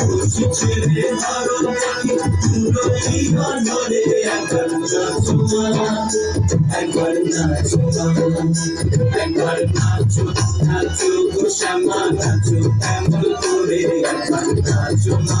একবার খুশি ছেড়ে ধরো পুরোই ধরে একবার নাচো মা একবার নাচো মা একবার একবার নাচো নাচো গো শ্যামা নাচো এমন করে একবার নাচো মা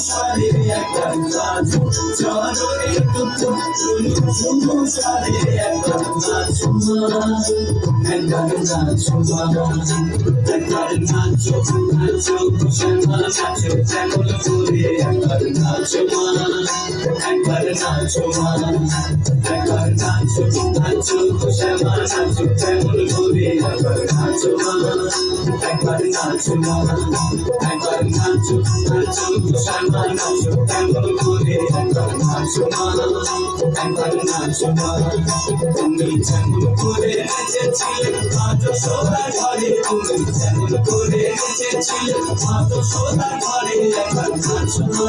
সারে একটা গাছ চরণে চুলু চুলু সারে একটা গাছ একবার নাচো একবার নাচো নাচো শ্যামা নাচো যেমন করে একবার নাচো মা একবার নাচো মা একবার নাচো শ্যামা নাচো যেমন করে একবার নাচো মা একবার নাচো মা একবার নাচো নাচো শ্যামা নাচো যেমন করে একবার নাচো মা একবার নাচো মা তুমি যেমন করে নেচেছিলে আজ সোনার ঘরে তুমি যেমন করে নেচেছিলে আজ সোনার ঘরে একবার নাচো মা